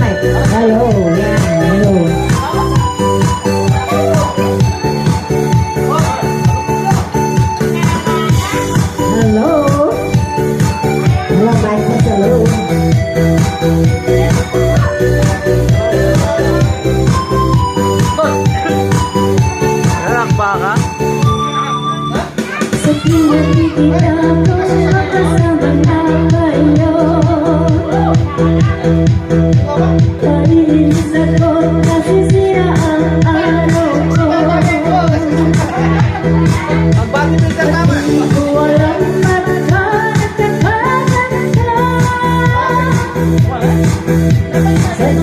na eh. Hello. Hello. Hello. Hello, bye. Hello. Nakakpa ka? Sa pinag-iitap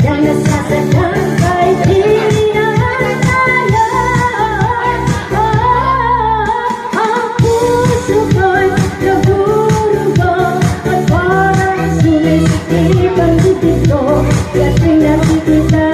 Yeah. the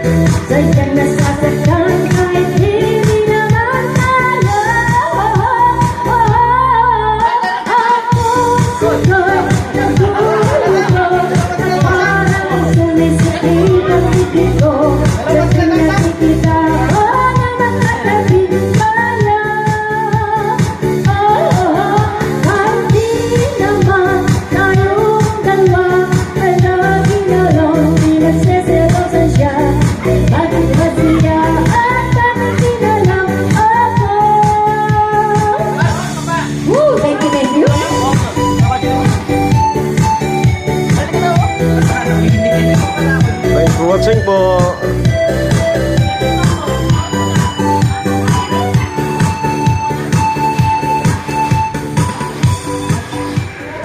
The que me estás dejando watching for.